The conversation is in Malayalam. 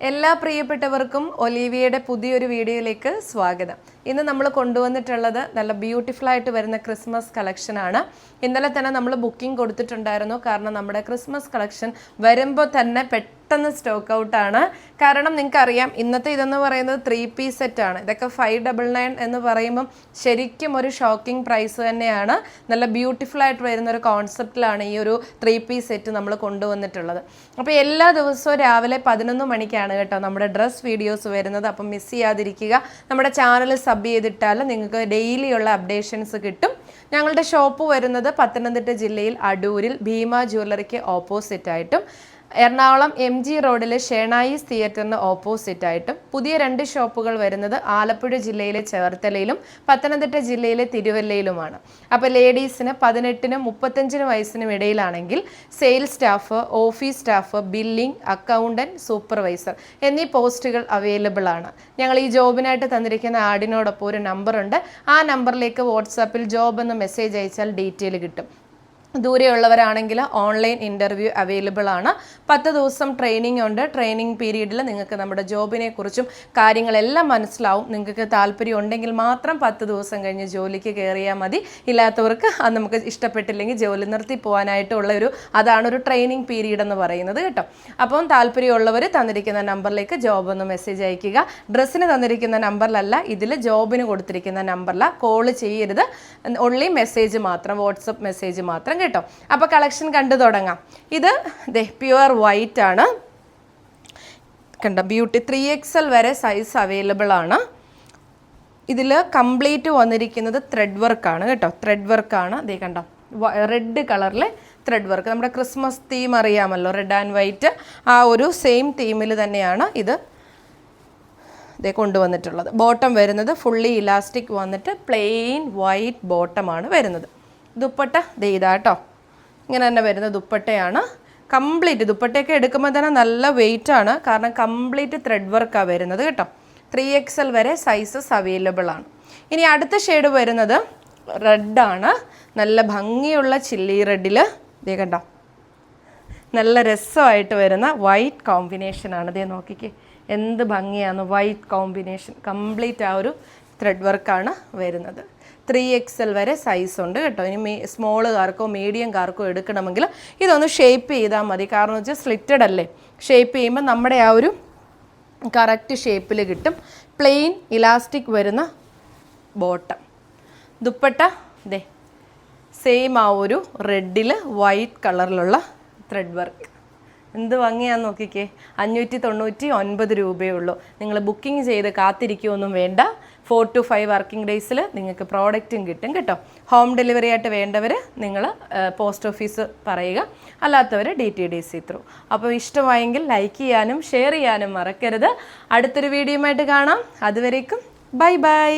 എല്ലാ പ്രിയപ്പെട്ടവർക്കും ഒലീവിയയുടെ പുതിയൊരു വീഡിയോയിലേക്ക് സ്വാഗതം. ഇന്ന് നമ്മൾ കൊണ്ടുവന്നിട്ടുള്ളത് നല്ല ബ്യൂട്ടിഫുൾ ആയിട്ട് വരുന്ന ക്രിസ്മസ് കളക്ഷനാണ് ഇന്നലെ തന്നെ നമ്മൾ ബുക്കിംഗ് കൊടുത്തിട്ടുണ്ടായിരുന്നു. കാരണം നമ്മുടെ ക്രിസ്മസ് കളക്ഷൻ വരുമ്പോൾ തന്നെ പെട്ടെന്ന് സ്റ്റോക്ക് ഔട്ടാണ് കാരണം നിങ്ങൾക്കറിയാം ഇന്നത്തെ ഇതെന്ന് പറയുന്നത് ത്രീ പീസ് സെറ്റ് ആണ്. ഇതൊക്കെ ഫൈവ് ഡബിൾ നയൻ എന്ന് പറയുമ്പം ശരിക്കും ഒരു ഷോക്കിംഗ് പ്രൈസ് തന്നെയാണ്. നല്ല ബ്യൂട്ടിഫുൾ ആയിട്ട് വരുന്ന ഒരു കോൺസെപ്റ്റിലാണ് ഈ ഒരു ത്രീ പീസ് സെറ്റ് നമ്മൾ കൊണ്ടുവന്നിട്ടുള്ളത്. അപ്പോൾ എല്ലാ ദിവസവും രാവിലെ പതിനൊന്ന് മണിക്കാണ് കേട്ടോ നമ്മുടെ ഡ്രസ് വീഡിയോസ് വരുന്നത്. അപ്പം മിസ് ചെയ്യാതിരിക്കുക. നമ്മുടെ ചാനൽ സബ് ചെയ്തിട്ടാൽ നിങ്ങൾക്ക് ഡെയിലി ഉള്ള അപ്ഡേഷൻസ് കിട്ടും. ഞങ്ങളുടെ ഷോപ്പ് വരുന്നത് പത്തനംതിട്ട ജില്ലയിൽ അടൂരിൽ ഭീമ ജ്വല്ലറിക്ക് ഓപ്പോസിറ്റ് ആയിട്ടും എറണാകുളം എം ജി റോഡിലെ ഷേണായിസ് തിയേറ്ററിന് ഓപ്പോസിറ്റ് ആയിട്ടും പുതിയ രണ്ട് ഷോപ്പുകൾ വരുന്നത് ആലപ്പുഴ ജില്ലയിലെ ചേർത്തലയിലും പത്തനംതിട്ട ജില്ലയിലെ തിരുവല്ലയിലുമാണ്. അപ്പോൾ ലേഡീസിന് പതിനെട്ടിനും മുപ്പത്തഞ്ചിനും വയസ്സിനും ഇടയിലാണെങ്കിൽ sales staff office staff billing accountant supervisor എന്നീ പോസ്റ്റുകൾ അവൈലബിൾ ആണ്. ഞങ്ങൾ ഈ ജോബിനായിട്ട് തന്നിരിക്കുന്ന ആഡിനോടൊപ്പം ഒരു നമ്പറുണ്ട്. ആ നമ്പറിലേക്ക് വാട്സാപ്പിൽ ജോബ് എന്ന് മെസ്സേജ് അയച്ചാൽ ഡീറ്റെയിൽ കിട്ടും. ദൂരെയുള്ളവരാണെങ്കിൽ ഓൺലൈൻ ഇന്റർവ്യൂ അവൈലബിൾ ആണ്. പത്ത് ദിവസം ട്രെയിനിങ് ഉണ്ട്. ട്രെയിനിങ് പീരീഡിൽ നിങ്ങൾക്ക് നമ്മുടെ ജോബിനെ കുറിച്ചും കാര്യങ്ങളെല്ലാം മനസ്സിലാവും. നിങ്ങൾക്ക് താല്പര്യം ഉണ്ടെങ്കിൽ മാത്രം പത്ത് ദിവസം കഴിഞ്ഞ് ജോലിക്ക് കയറിയാൽ മതി. ഇല്ലാത്തവർക്ക് അത് നമുക്ക് ഇഷ്ടപ്പെട്ടില്ലെങ്കിൽ ജോലി നിർത്തി പോകാനായിട്ടുള്ള ഒരു അതാണ് ഒരു ട്രെയിനിങ് പീരീഡ് എന്ന് പറയുന്നത് കേട്ടോ. അപ്പം താല്പര്യമുള്ളവർ തന്നിരിക്കുന്ന നമ്പറിലേക്ക് ജോബ് ഒന്ന് മെസ്സേജ് അയക്കുക ഡ്രസ്സിന് തന്നിരിക്കുന്ന നമ്പറിലല്ല ഇതിൽ ജോബിന് കൊടുത്തിരിക്കുന്ന നമ്പറില കോൾ ചെയ്യരുത്. ഓൺലി മെസ്സേജ് മാത്രം വാട്സപ്പ് മെസ്സേജ് മാത്രം കേട്ടോ. അപ്പോൾ കളക്ഷൻ കണ്ടു തുടങ്ങാം. ഇത് ദേ പ്യുവർ വൈറ്റ് ആണ്. കണ്ട ബ്യൂട്ടി ത്രീ എക്സൽ വരെ സൈസ് അവൈലബിൾ ആണ്. ഇതിൽ കംപ്ലീറ്റ് വന്നിരിക്കുന്നത് ത്രെഡ് വർക്കാണ് കേട്ടോ. ത്രെഡ് വർക്കാണ് ദേ കണ്ടോ റെഡ് കളറിലെ ത്രെഡ് വർക്ക് നമ്മുടെ ക്രിസ്മസ് തീം അറിയാമല്ലോ റെഡ് ആൻഡ് വൈറ്റ് ആ ഒരു സെയിം തീമിൽ തന്നെയാണ് ഇത് ഇതേ കൊണ്ടുവന്നിട്ടുള്ളത്. ബോട്ടം വരുന്നത് ഫുള്ളി ഇലാസ്റ്റിക് വന്നിട്ട് പ്ലെയിൻ വൈറ്റ് ബോട്ടമാണ് വരുന്നത്. ദുപ്പട്ട ദേ ഇതാട്ടോ ഇങ്ങനെ തന്നെ വരുന്ന ദുപ്പട്ടയാണ്. കംപ്ലീറ്റ് ദുപ്പട്ടയൊക്കെ എടുക്കുമ്പോൾ തന്നെ നല്ല വെയിറ്റ് ആണ്. കാരണം കംപ്ലീറ്റ് ത്രെഡ് വർക്കാണ് വരുന്നത് കേട്ടോ. ത്രീ എക്സ് എൽ വരെ സൈസസ് അവൈലബിൾ ആണ്. ഇനി അടുത്ത ഷെയ്ഡ് വരുന്നത് റെഡാണ് നല്ല ഭംഗിയുള്ള ചില്ലി റെഡിൽ ഇതേ കണ്ടോ? നല്ല രസമായിട്ട് വരുന്ന വൈറ്റ് കോമ്പിനേഷനാണ് ഇതേ നോക്കിക്കേ. എന്ത് ഭംഗിയാണ് വൈറ്റ് കോമ്പിനേഷൻ കംപ്ലീറ്റ് ആ ഒരു ത്രെഡ് വർക്കാണ് വരുന്നത്. ത്രീ എക്സ് എൽ വരെ സൈസ് ഉണ്ട് കേട്ടോ. ഇനി മീ മീഡിയം കാർക്കോ എടുക്കണമെങ്കിൽ ഇതൊന്ന് ഷേപ്പ് ചെയ്താൽ മതി. കാരണം വെച്ചാൽ സ്ലിറ്റഡ് അല്ലേ? ഷേപ്പ് ചെയ്യുമ്പോൾ നമ്മുടെ ആ ഒരു കറക്റ്റ് ഷേപ്പിൽ കിട്ടും. പ്ലെയിൻ ഇലാസ്റ്റിക് വരുന്ന ബോട്ടം ദുപ്പട്ട ദേ സെയിം ആ ഒരു റെഡിൽ വൈറ്റ് കളറിലുള്ള ത്രെഡ് വർക്ക് എന്ത് ഭംഗിയാന്ന് നോക്കിക്കേ. അഞ്ഞൂറ്റി തൊണ്ണൂറ്റി ഒൻപത് രൂപയേ ഉള്ളൂ. നിങ്ങൾ ബുക്കിംഗ് ചെയ്ത് കാത്തിരിക്കുമൊന്നും വേണ്ട. ഫോർ ടു ഫൈവ് വർക്കിംഗ് ഡേയ്സിൽ നിങ്ങൾക്ക് പ്രോഡക്റ്റും കിട്ടും കേട്ടോ. ഹോം ഡെലിവറി ആയിട്ട് വേണ്ടവർ നിങ്ങൾ പോസ്റ്റ് ഓഫീസ് പറയുക. അല്ലാത്തവർ D T D C through അപ്പോൾ ഇഷ്ടമായെങ്കിൽ ലൈക്ക് ചെയ്യാനും ഷെയർ ചെയ്യാനും മറക്കരുത്. അടുത്തൊരു വീഡിയോയുമായിട്ട് കാണാം. അതുവരേക്കും ബൈ ബൈ